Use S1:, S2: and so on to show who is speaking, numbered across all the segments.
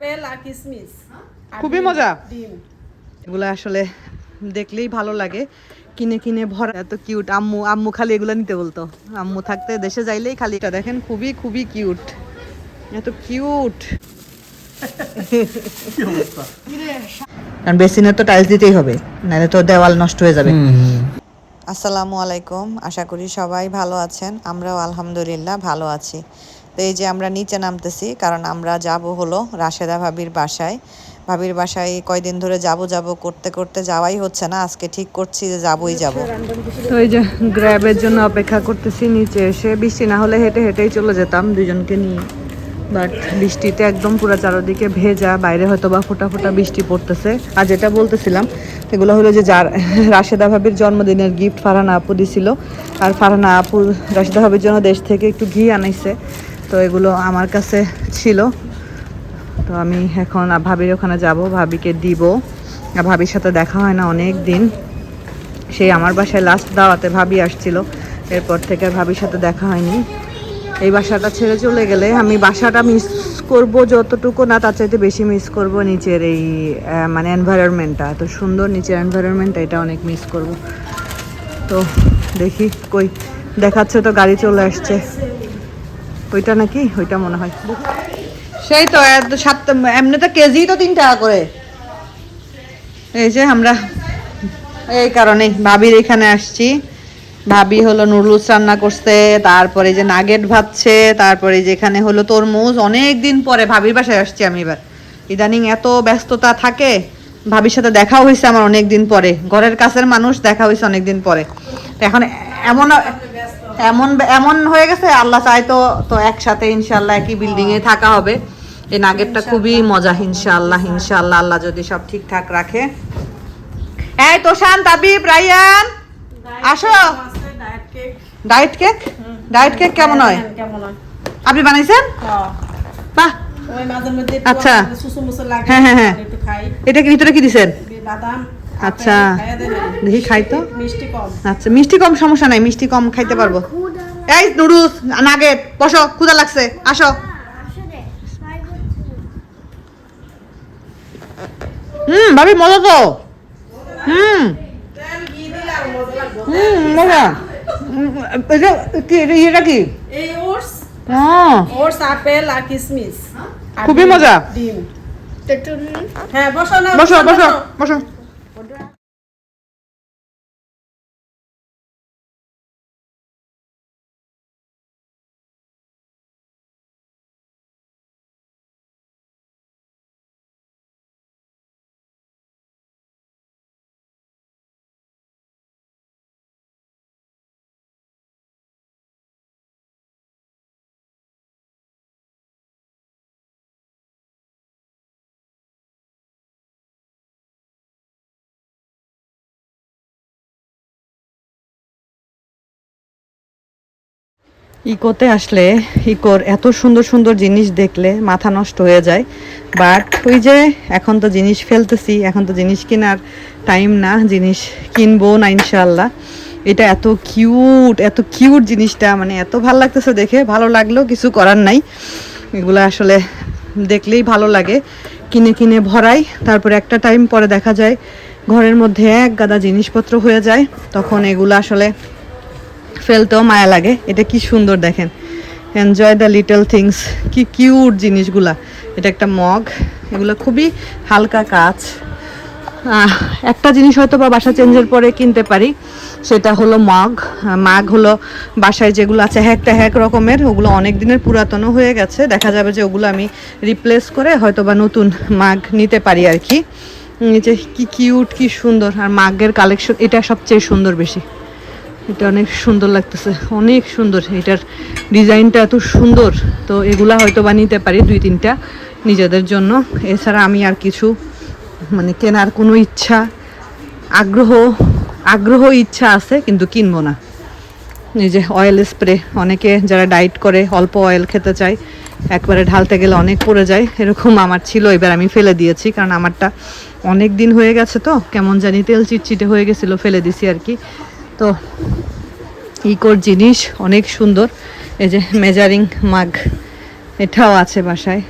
S1: Apple আর কিসমিস।
S2: খুবই মজা।
S1: ডিম।
S2: এগুলো আসলে দেখলেই ভালো লাগে। কিনে কিনে ভরা। এত কিউট আম্মু আম্মু খালি এগুলো নিতে বলতো। আম্মু থাকতে দেশে যাইলেই খালি। এটা দেখেন খুবই খুবই কিউট এত কিউট কারণ বেসিনে তো টাইলস দিতেই হবে নাহলে তো দেওয়াল নষ্ট হয়ে যাবে। আসসালামু আলাইকুম। আশা করি সবাই ভালো আছেন। আমরাও আলহামদুলিল্লাহ ভালো আছি। তো এই যে আমরা নিচে নামতেছি, কারণ আমরা যাব হলো রাশেদা ভাবির বাসায়। ভাবির বাসায় কয়দিন ধরে যাব যাব করতে করতে যাওয়াই হচ্ছে না, আজকে ঠিক করছি যে যাবই যাব। তো এই যে গ্র্যাবের জন্য অপেক্ষা করতেছি, নিচে এসে বৃষ্টি না হলে হেঁটে হেঁটেই চলে যেতাম দুজনকে নিয়ে। বাট বৃষ্টিতে একদম পুরো চারোদিকে ভেজা, বাইরে হয়তো বা ফোটা ফোটা বৃষ্টি পড়তেছে। আর যেটা বলতেছিলাম, এগুলো হলো যে যার, রাশেদা ভাবির জন্মদিনের গিফট ফারহানা আপু দিছিল। আর ফারহানা আপু রাশেদা ভাবির জন্য দেশ থেকে একটু ঘি আনাইছে। তো এগুলো আমার কাছে ছিল। তো আমি এখন ভাবির ওখানে যাব, ভাবিকে দিব। ভাবির সাথে দেখা হয় না অনেক দিন সেই আমার বাসায় লাস্ট দাওয়াতে ভাবি আসছিল। এরপর থেকে ভাবির সাথে দেখা হয়নি। এই বাসাটা ছেড়ে চলে গেলে আমি বাসাটা মিস করব যতটুকু না, তার চাইতে বেশি মিস করব নিচের এই মানে এনভায়রনমেন্টটা এত সুন্দর নিচের এনভায়রনমেন্টটা এটা অনেক মিস করব। তো দেখি কই, দেখাচ্ছে তো গাড়ি চলে আসছে। ওইটা নাকি? ওইটা মনে হয়। সেই তো, এত সাত, এমনি তো কেজি তো তিন টাকা করে। এই যে আমরা এই কারণে ভাবির এখানে আসছি। ভাবি হলো নুডলস রান্না করছে, তারপরে যে নাগেট ভাজছে, তারপরে যেখানে হলো তরমুজ। অনেক দিন পরে ভাবির বাসায় আসছি আমি এবার। ইদানিং এত ব্যস্ততা থাকে, ভাবির সাথে দেখাও হয়েছে আমার অনেক দিন পরে। ঘরের কাছের মানুষ দেখা হয়েছে অনেক দিন পরে। এখন এমন এমন এমন হয়ে গেছে আল্লাহ চাই তো তো একসাথে ইনশাল্লাহ একই বিল্ডিং এ থাকা হবে। এই নাগেটটা খুবই মজা ইনশাআল্লাহ ইনশাল্লাহ আল্লাহ যদি সব ঠিকঠাক রাখে। এই তোষান তাবিব রায়ান আসো।
S1: Diet cake
S2: diet cake diet cake কেমন হয়? আপনি বানাইছেন?
S1: হ্যাঁ।
S2: বাহ।
S1: ওই মাঝে মধ্যে
S2: আচ্ছা।
S1: সুসু মুসু লাগে
S2: হ্যাঁ, হ্যাঁ, হ্যাঁ। এটা কি ভিতরে কি দিছেন?
S1: বাদাম।
S2: আচ্ছা। দেখি খাই তো।
S1: মিষ্টি কম।
S2: আচ্ছা মিষ্টি কম সমস্যা নাই মিষ্টি কম খাইতে পারব। এই নুডলস নাগেট বসো ক্ষুধা লাগছে আসো। হুম ভাবি মজা তো। হুম। হুম মজা। এটা কি হ্যাঁ।
S1: আপেল আর কিসমিস।
S2: খুবই মজা।
S1: ডিম। হ্যাঁ বসো না
S2: বসো বসো। বসো। ইকোতে আসলে ইকোর এত সুন্দর সুন্দর জিনিস দেখলে মাথা নষ্ট হয়ে যায়। বাট ওই যে এখন তো জিনিস ফেলতেছি, এখন তো জিনিস কেনার টাইম না, জিনিস কিনবো না ইনশাল্লাহ এটা এত কিউট এত কিউট জিনিসটা মানে এত ভালো লাগতেছে দেখে, ভালো লাগলেও কিছু করার নাই। এগুলো আসলে দেখলেই ভালো লাগে। কিনে কিনে ভরাই, তারপরে একটা টাইম পরে দেখা যায়, ঘরের মধ্যে এক গাদা জিনিসপত্র হয়ে যায়, তখন এগুলো আসলে ফেলতেও মায়া লাগে। এটা কি সুন্দর দেখেন। এনজয় দ্য লিটল থিংস কি কিউট জিনিসগুলা। এটা একটা মগ। এগুলো খুবই হালকা কাজ। একটা জিনিস হয়তো বা বাসা চেঞ্জের পরে কিনতে পারি। সেটা হলো মগ। মাগ হলো বাসায় যেগুলো আছে হ্যাকটা হ্যাক রকমের, ওগুলো অনেক দিনের পুরাতনও হয়ে গেছে। দেখা যাবে যে ওগুলো আমি রিপ্লেস করে হয়তো বা নতুন মাগ নিতে পারি আর কি। যে কি কিউট কি সুন্দর। আর মাগের কালেকশন এটা সবচেয়ে সুন্দর বেশি। এটা অনেক সুন্দর লাগতেছে, অনেক সুন্দর। এটার ডিজাইনটা এত সুন্দর, তো এগুলা হয়তো বা নিতে পারি দুই তিনটা নিজেদের জন্য। এছাড়া আমি আর কিছু মানে কেনার কোনো ইচ্ছা, আগ্রহ আগ্রহ ইচ্ছা আছে, কিন্তু কিনবো না। যে অয়েল স্প্রে অনেকে যারা ডায়েট করে, অল্প অয়েল খেতে চায়, একবারে ঢালতে গেলে অনেক পড়ে যায়। এরকম আমার ছিল, এবার আমি ফেলে দিয়েছি, কারণ আমারটা অনেক দিন হয়ে গেছে তো, কেমন জানি তেল চিটচিটে হয়ে গেছিল, ফেলে দিছি আর কি। তো ইকোর জিনিস অনেক সুন্দর। এই যে মেজারিং মাগ এটাও আছে বাসায়।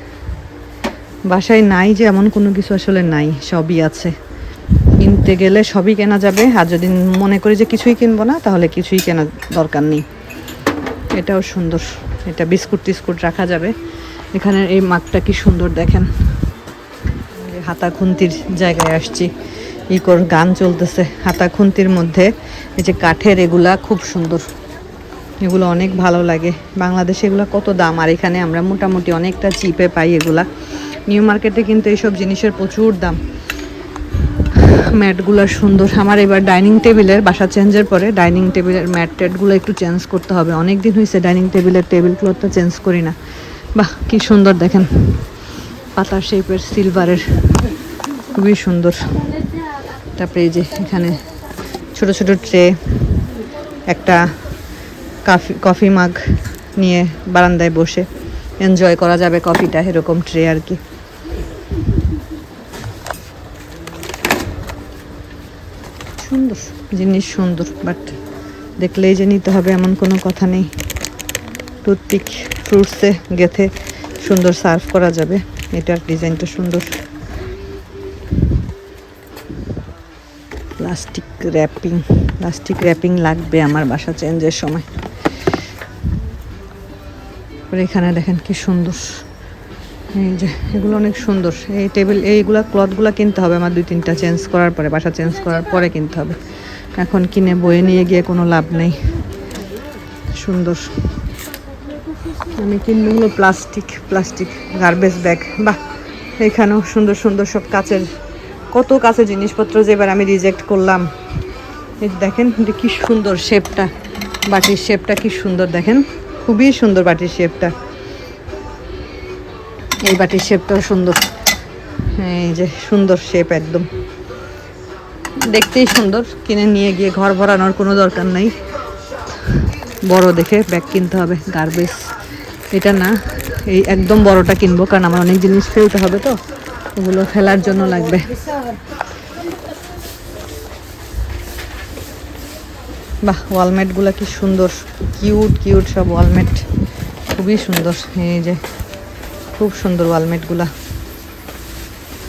S2: বাসায় নাই যে এমন কোনো কিছু আসলে নাই, সবই আছে। কিনতে গেলে সবই কেনা যাবে, আর যদি মনে করি যে কিছুই কিনবো না, তাহলে কিছুই কেনা দরকার নেই। এটাও সুন্দর, এটা বিস্কুট টিস্কুট রাখা যাবে। এখানে এই মাগটা কি সুন্দর দেখেন। হাতা খুন্তির জায়গায় আসছি। ইকোর গান চলতেছে হাতা খুন্তির মধ্যে। এই যে কাঠের এগুলা খুব সুন্দর। এগুলো অনেক ভালো লাগে। বাংলাদেশে এগুলো কত দাম? আর এখানে আমরা মোটামুটি অনেকটা চিপে পাই এগুলা। নিউ মার্কেটে কিন্তু এইসব জিনিসের প্রচুর দাম। ম্যাটগুলো সুন্দর। আমার এবার ডাইনিং টেবিলের বাসা চেঞ্জের পরে ডাইনিং টেবিলের ম্যাট ট্যাটগুলো একটু চেঞ্জ করতে হবে। অনেক দিন হয়েছে ডাইনিং টেবিলের টেবিল ক্লথটা চেঞ্জ করি না। বাহ, কি সুন্দর দেখেন। পাতা শেপের সিলভারের খুবই সুন্দর। তারপরে এই যে এখানে ছোট ছোট ট্রে, একটা কফি কফি মাগ নিয়ে বারান্দায় বসে এনজয় করা যাবে কফিটা এরকম ট্রে আর কি। সুন্দর, জিনিস সুন্দর বাট দেখলেই যে নিতে হবে এমন কোনো কথা নেই। টুথপিক ফ্রুটসে গেথে সুন্দর সার্ভ করা যাবে, এটার ডিজাইনটা সুন্দর। প্লাস্টিক র্যাপিং প্লাস্টিক র্যাপিং লাগবে আমার বাসা চেঞ্জের সময়। এখানে দেখেন কি সুন্দর। এই যে, এগুলো অনেক সুন্দর। এই টেবিল এইগুলা ক্লথগুলো কিনতে হবে আমার দুই তিনটা চেঞ্জ করার পরে, বাসা চেঞ্জ করার পরে কিনতে হবে। এখন কিনে, বয়ে নিয়ে গিয়ে কোনো লাভ নেই। সুন্দর। আমি কিনবো প্লাস্টিক প্লাস্টিক গার্বেজ ব্যাগ বাহ, এখানেও সুন্দর সুন্দর সব কাচের কত কাছে জিনিসপত্র যে এবার আমি রিজেক্ট করলাম। দেখেন কি সুন্দর শেপটা বাটির শেপটা কি সুন্দর দেখেন, খুবই সুন্দর বাটির শেপটা এই বাটির শেপটাও সুন্দর। এই যে সুন্দর শেপ একদম। দেখতেই সুন্দর, কিনে নিয়ে গিয়ে ঘর ভরানোর কোনো দরকার নাই। বড় দেখে ব্যাগ কিনতে হবে গার্বেজ এটা না, এই একদম বড়টা কিনবো, কারণ আমার অনেক জিনিস ফেলতে হবে তো। ওগুলো ফেলার জন্য লাগবে। বাহ, ওয়ালমেটগুলো কি সুন্দর। কিউট কিউট সব ওয়ালমেট। খুবই সুন্দর। এই যে, খুব সুন্দর ওয়ালমেটগুলা।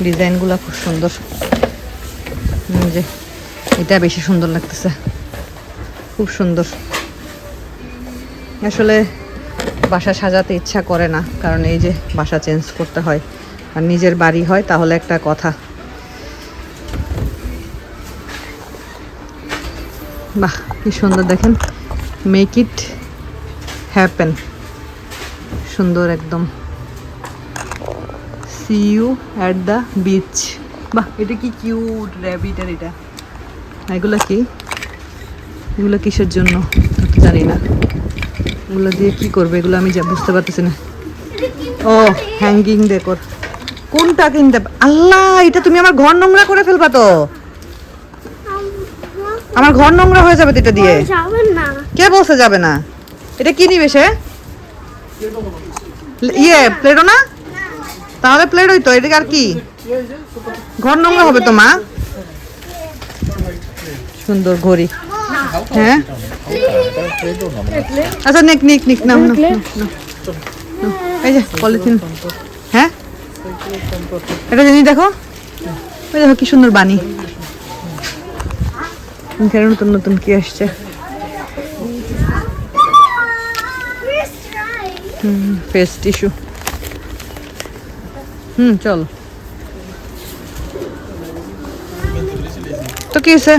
S2: ডিজাইনগুলো খুব সুন্দর। যে, এটা বেশি সুন্দর লাগতেছে। খুব সুন্দর। আসলে বাসা সাজাতে ইচ্ছা করে না, কারণ এই যে বাসা চেঞ্জ করতে হয়। আর নিজের বাড়ি হয়, তাহলে একটা কথা। বাহ, কি সুন্দর দেখেন। মেক ইট হ্যাপেন সুন্দর একদম। See you at the beach বাহ, এটা কি কিউট র্যাবিটার এটা। এগুলো কি? এগুলো কিসের জন্য? জানি না। এগুলো দিয়ে কি করবে? এগুলো আমি যা বুঝতে পারতেছি না। ও হ্যাঙ্গিং ডেকোর কোনটা কিনতে আল্লাহ এটা তুমি আমার ঘর নোংরা করে ফেলবা তো। আমার ঘর নোংরা হয়ে যাবে এটা দিয়ে।
S3: না।
S2: কে বলছে যাবে না? এটা কি নিবে সে? ইয়ে প্লেটো না? তাহলে প্লেটোই তো এটা আর কি? ঘর নোংরা হবে তো মা? সুন্দর ঘড়ি। হ্যাঁ? আচ্ছা নিক নিক নিক নাম। নাও। এই যে পলিথিন। এটা জিনিস দেখো? ওই দেখো কি সুন্দর বানি এখানে নতুন নতুন কি আসছে। ফেস টিস্যু হুম, চল। তো কি হয়েছে?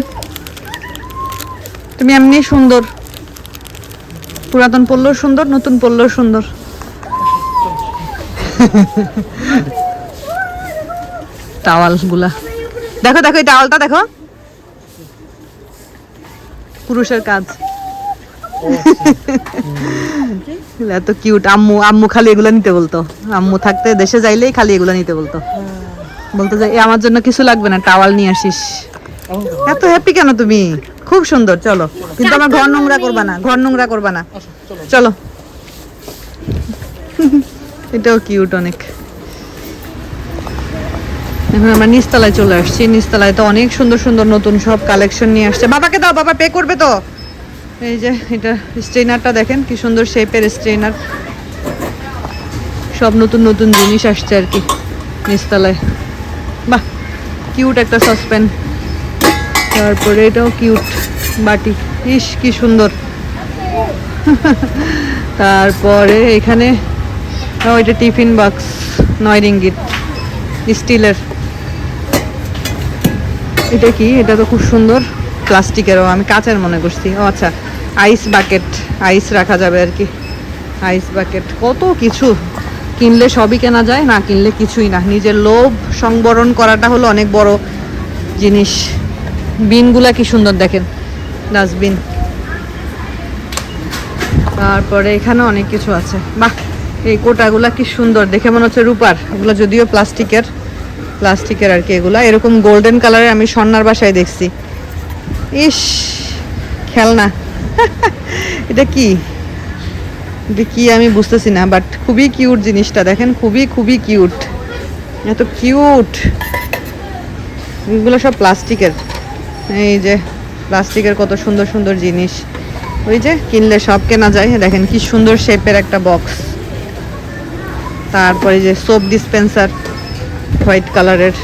S2: তুমি এমনি সুন্দর। পুরাতন পড়লেও সুন্দর, নতুন পড়লেও সুন্দর। টাওয়ালগুলা দেখো দেখো এই টাওয়ালটা, দেখো। পুরুষের কাজ। এত কিউট আম্মু আম্মু খালি এগুলো নিতে বলতো। আম্মু থাকতে দেশে যাইলেই খালি এগুলো নিতে বলতো। বলতো যে আমার জন্য কিছু লাগবে না, টাওয়াল নিয়ে আসিস। এত হ্যাপি কেন তুমি? খুব সুন্দর, চলো। কিন্তু আমার ঘর নোংরা করবা না, ঘর নোংরা করবা না। চলো। এটাও কিউট অনেক। এখন আমরা নিচতলায় চলে আসছি। নিচতলায় তো অনেক সুন্দর সুন্দর নতুন সব কালেকশন নিয়ে আসছে। বাবাকে দাও, বাবা পে করবে তো। এই যে, এটা স্ট্রেনারটা দেখেন, কি সুন্দর শেপের স্ট্রেনার সব নতুন নতুন জিনিস আসছে আর কি নিচতলায়। বাহ কিউট একটা সসপ্যান তারপরে এটাও কিউট বাটি। ইস, কি সুন্দর। তারপরে এখানে এটা টিফিন বক্স নয় রিঙ্গিত, স্টিলের। এটা কি? এটা তো খুব সুন্দর। প্লাস্টিকেরও, আমি কাঁচের মনে করছি। ও আচ্ছা আইস বাকেট আইস রাখা যাবে আর কি। আইস বাকেট কত কিছু। কিনলে সবই কেনা যায়, না কিনলে কিছুই না। নিজের লোভ সংবরণ করাটা হলো অনেক বড় জিনিস। বিনগুলা কি সুন্দর দেখেন। ডাস্টবিন। তারপরে এখানে অনেক কিছু আছে। বাহ, এই কোটাগুলা কি সুন্দর। দেখে মনে হচ্ছে রূপার। এগুলো যদিও প্লাস্টিকের। প্লাস্টিকের আর কি এগুলো। এরকম গোল্ডেন কালারের আমি স্বর্ণার বাসায় দেখছি। ইস, খেলনা। এটা কি? এটা কি আমি বুঝতেছি না বাট খুবই কিউট জিনিসটা। দেখেন, খুবই খুবই কিউট এত কিউট এগুলো সব প্লাস্টিকের। এই যে, প্লাস্টিকের কত সুন্দর সুন্দর জিনিস। ওই যে, কিনলে সব কেনা যায়। দেখেন, কি সুন্দর শেপের একটা বক্স তারপরে যে সোপ ডিসপেন্সার হোয়াইট কালারের।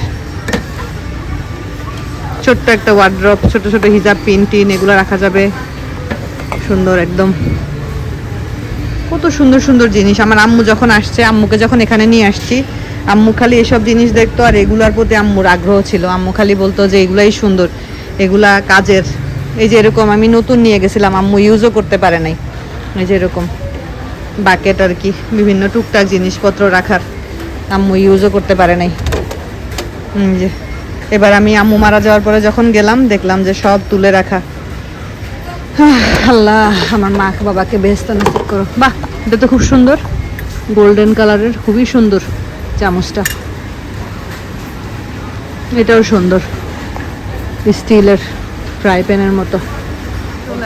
S2: ছোট্ট একটা ওয়ার্ড্রপ ছোট ছোট হিজাব, পিন এগুলো রাখা যাবে। সুন্দর একদম। কত সুন্দর সুন্দর জিনিস। আমার আম্মু যখন আসছে, আম্মুকে যখন এখানে নিয়ে আসছি, আম্মু খালি এসব জিনিস দেখতো আর এগুলার প্রতি আম্মুর আগ্রহ ছিল। আম্মু খালি বলতো যে এগুলাই সুন্দর, এগুলা কাজের। এই যে এরকম আমি নতুন নিয়ে গেছিলাম, আম্মু ইউজও করতে পারে নাই। এই যে এরকম বাকেট আর কি, বিভিন্ন টুকটাক জিনিসপত্র রাখার, আম্মু ইউজও করতে পারে নাই। যে এবার আমি আম্মু মারা যাওয়ার পরে যখন গেলাম, দেখলাম যে সব তুলে রাখা। আল্লাহ, আমার মা বাবাকে বেহেস্ত নসিব করো। বাহ, এটা তো খুব সুন্দর। গোল্ডেন কালারের খুবই সুন্দর চামচটা। এটাও সুন্দর। স্টিলের ফ্রাই প্যানের মতো।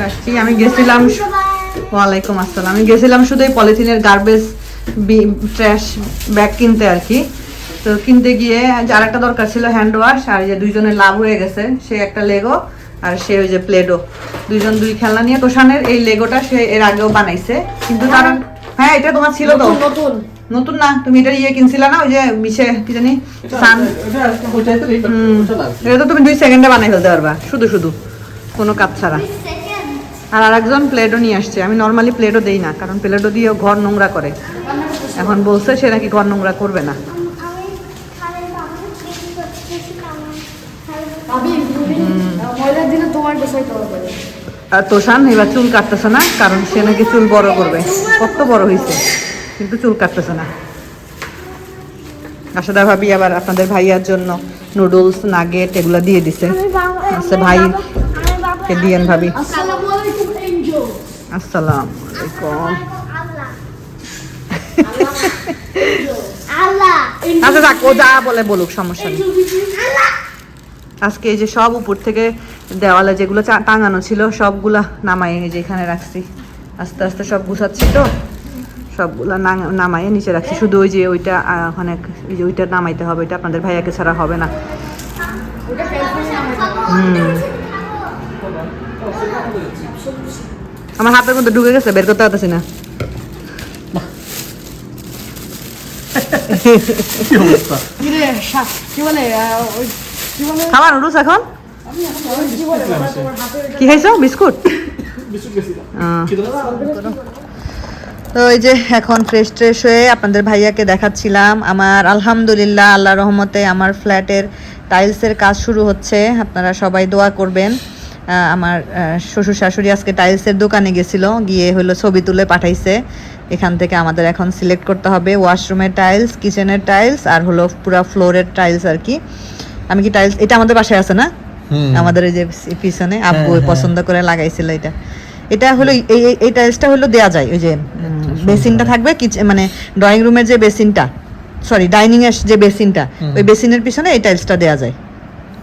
S2: আসছি, আমি গেছিলাম ওয়ালাইকুম আসসালাম। আমি গেছিলাম শুধু এই পলিথিনের গার্বেজ ট্র্যাশ ব্যাগ কিনতে আর কি। তো কিনতে গিয়ে আর একটা দরকার ছিল হ্যান্ড ওয়াশ আর যে দুইজনের লাভ হয়ে গেছে সে একটা লেগো আর সে ওই যে প্লেডো দুইজন দুই খেলনা নিয়ে তোষানের এই লেগোটা সে এর আগেও বানাইছে। কিন্তু তার হ্যাঁ। এটা তোমার ছিল তো।
S1: নতুন
S2: নতুন। না তুমি এটা ইয়ে কিনছিলা না ওই যে মিশে কি জানি সান এটা তো তুমি দুই সেকেন্ডে বানাই ফেলতে পারবা শুধু শুধু কোনো কাজ ছাড়া। আর আরেকজন প্লেটও নিয়ে আসছে আমি নর্মালি প্লেটও দেই না কারণ প্লেটও দিয়ে ঘর নোংরা করে। এখন বলছে সে নাকি ঘর নোংরা করবে না
S1: ভাবি ময়লার দিনে তোমার গোসাই খাওয়া করে
S2: আর তোষান এবার চুল কাটতেছে না কারণ সে নাকি চুল বড় করবে। কত বড় হয়েছে কিন্তু চুল কাটতেছে না। আশাদা ভাবি আবার আপনাদের ভাইয়ার জন্য নুডলস নাগেট এগুলো দিয়ে দিছে। আচ্ছা ভাইকে দিয়েন ভাবি?
S1: আসসালামু আলাইকুম
S2: আচ্ছা যাক ও যা বলে বলুক সমস্যা নেই। আজকে এই যে সব উপর থেকে দেওয়ালে যেগুলো চা- টাঙানো ছিল সবগুলা নামাই এই যে এখানে রাখছি। আস্তে আস্তে সব গুছাচ্ছি তো। সবগুলা নামাইয়ে নিচে রাখছি। শুধু ওই যে ওইটা ওখানে ওই যে ওইটা নামাইতে হবে ওইটা আপনাদের ভাইয়াকে ছাড়া হবে না। হুম। আমার হাতের মধ্যে ঢুকে গেছে বের করতে পারতেছি না।
S1: কি বলে
S2: খাবার নুডলস এখন?
S1: কি
S2: খাইছো? বিস্কুট? তো এই যে এখন ফ্রেশ ট্রেশ হয়ে আপনাদের ভাইয়াকে দেখাচ্ছিলাম। আমার আলহামদুলিল্লাহ আল্লাহ রহমতে আমার ফ্ল্যাটের টাইলসের কাজ শুরু হচ্ছে। আপনারা সবাই দোয়া করবেন। আমার শ্বশুর শাশুড়ি আজকে টাইলসের দোকানে গেছিল গিয়ে হলো ছবি তুলে পাঠাইছে। এখান থেকে আমাদের এখন সিলেক্ট করতে হবে। ওয়াশরুমের টাইলস কিচেনের টাইলস আর হলো পুরো ফ্লোরের টাইলস আর কি। আমি কি টাইলস এটা আমাদের বাসায় আছে না? আমাদের এই যে পিছনে আব্বু
S4: হ্যাঁ, হ্যাঁ।
S2: পছন্দ করে লাগাইছিল এটা। এটা হলো এই টাইলসটা হলো দেয়া যায় ওই যে বেসিনটা থাকবে কি মানে ড্রয়িং রুমের যে বেসিনটা সরি ডাইনিং এর যে বেসিনটা ওই বেসিনের পিছনে এই টাইলসটা দেয়া যায়।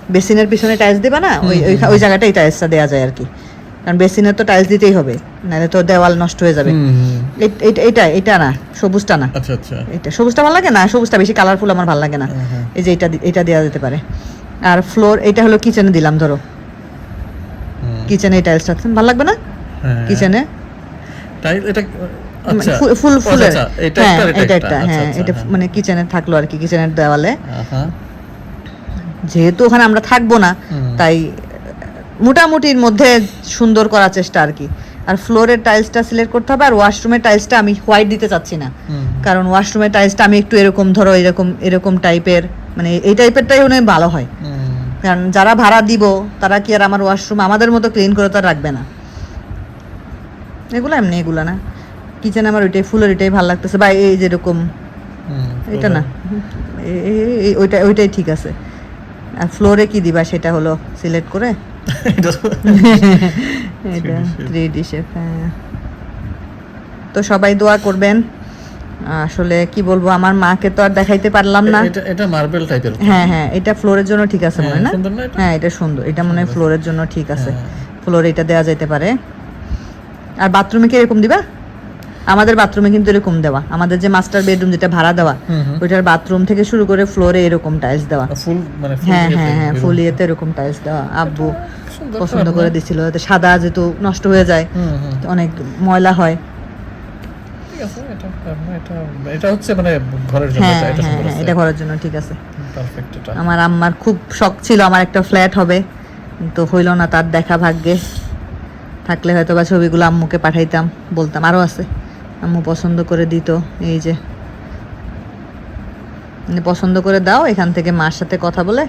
S2: বেসিনের পিছনে টাইলস দেবা না ওই ওই- ওই জায়গাটা এই টাইলসটা দেয়া যায় আর কি। কারণ বেসিনের তো টাইলস দিতেই হবে নাহলে তো দেওয়াল নষ্ট হয়ে যাবে। এটা এটা না সবুজটা না
S4: আচ্ছা আচ্ছা।
S2: এটা সবুজটা ভালো লাগে না সবুজটা বেশি কালারফুল আমার ভালো লাগে না।
S4: হ্যাঁ, হ্যাঁ।
S2: এই যে এটা এটা দেওয়া যেতে পারে। আর ফ্লোর এটা হলো কিচেনে দিলাম ধরো। কিচেনে এই টাইলসটা ভালো লাগবে না?
S4: হ্যাঁ।
S2: কিচেনে
S4: টাইল এটা
S3: আচ্ছা।
S2: ফুল ফুল
S3: ও,
S2: ফুলের
S3: আচ্ছা, এটা
S2: হ্যাঁ
S3: একটা,
S2: এটা
S3: এটা
S2: একটা হ্যাঁ
S3: আচ্ছা,
S2: এটা
S3: আচ্ছা,
S2: মানে কিচেনে থাকল আর কি কিচেনের দেওয়ালে। যেহেতু ওখানে আমরা থাকব না তাই মোটামুটির মধ্যে সুন্দর করার চেষ্টা আর কি। আর ফ্লোরের টাইলসটা সিলেক্ট করতে হবে আর ওয়াশরুমের টাইলসটা আমি হোয়াইট দিতে চাচ্ছি না। কারণ ওয়াশরুমের টাইলসটা আমি একটু এরকম ধরো এরকম এরকম টাইপের মানে এই টাইপেরটাই অনেক ভালো হয়। কারণ যারা ভাড়া দিব তারা কি আর আমার ওয়াশরুম আমাদের মতো ক্লিন করে তো আর রাখবে না। এগুলো এমনি এগুলো না। কিচেন আমার ওইটাই ফুলের ওইটাই ভালো লাগতেছে। বা এই যেরকম এটা না। ওইটা ওইটাই ঠিক আছে। আর ফ্লোরে কি দিবা সেটা হলো সিলেক্ট করে?
S3: এটা তো-
S2: এটা
S3: 3D shape।
S2: থ্রি ডি হ্যাঁ। তো সবাই দোয়া করবেন। আসলে কি বলব আমার মাকে তো আর দেখাইতে পারলাম না।
S3: এটা এটা মার্বেল টাইপের
S2: হ্যাঁ হ্যাঁ এটা ফ্লোরের জন্য ঠিক আছে মনে না?
S3: হ্যাঁ, এটা?
S2: হ্যাঁ সুন্দর। এটা মনে হয় ফ্লোরের জন্য ঠিক আছে।
S3: ফ্লোর
S2: ফ্লোরে এটা দেওয়া যাইতে পারে। আর বাথরুমে কি এরকম দিবা? আমাদের বাথরুমে কিন্তু এরকম দেওয়া। আমাদের যে মাস্টার বেডরুম যেটা ভাড়া দেওয়া। ওইটার বাথরুম থেকে শুরু করে ফ্লোরে এরকম টাইলস দেওয়া।
S3: ফুল মানে
S2: হ্যাঁ হ্যাঁ হ্যাঁ ফুল ইয়েতে এরকম টাইলস দেওয়া। আব্বু পছন্দ করে। দিছিল সাদা যেহেতু নষ্ট হয়ে যায়। অনেক ময়লা হয়।
S3: এটা হচ্ছে মানে
S2: হ্যাঁ হ্যাঁ হ্যাঁ এটা করার জন্য ঠিক আছে। আমার আম্মার খুব শখ ছিল আমার একটা ফ্ল্যাট হবে। তো হইল না তার দেখা ভাগ্যে। থাকলে হয়তো বা ছবিগুলো আম্মুকে পাঠাইতাম বলতাম আরও আছে। আম্মু পছন্দ করে দিত এই যে। মানে পছন্দ করে দাও এখান থেকে মার সাথে কথা বলে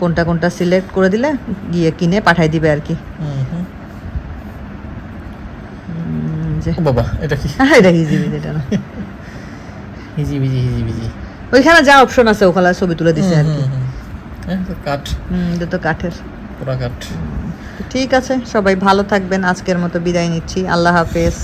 S2: কোনটা কোনটা সিলেক্ট করে দিলে গিয়ে কিনে পাঠাই দিবে আর কি।
S3: বাবা এটা
S2: এটা এটা না। ওইখানে যা অপশন আছে ওখানে ছবি তুলে দিছে আর কি।
S3: কাঠ।
S2: হুম, এটা তো কাঠের।
S3: পুরা কাঠ।
S2: ঠিক আছে সবাই ভালো থাকবেন আজকের মতো বিদায় নিচ্ছি আল্লাহ হাফেজ।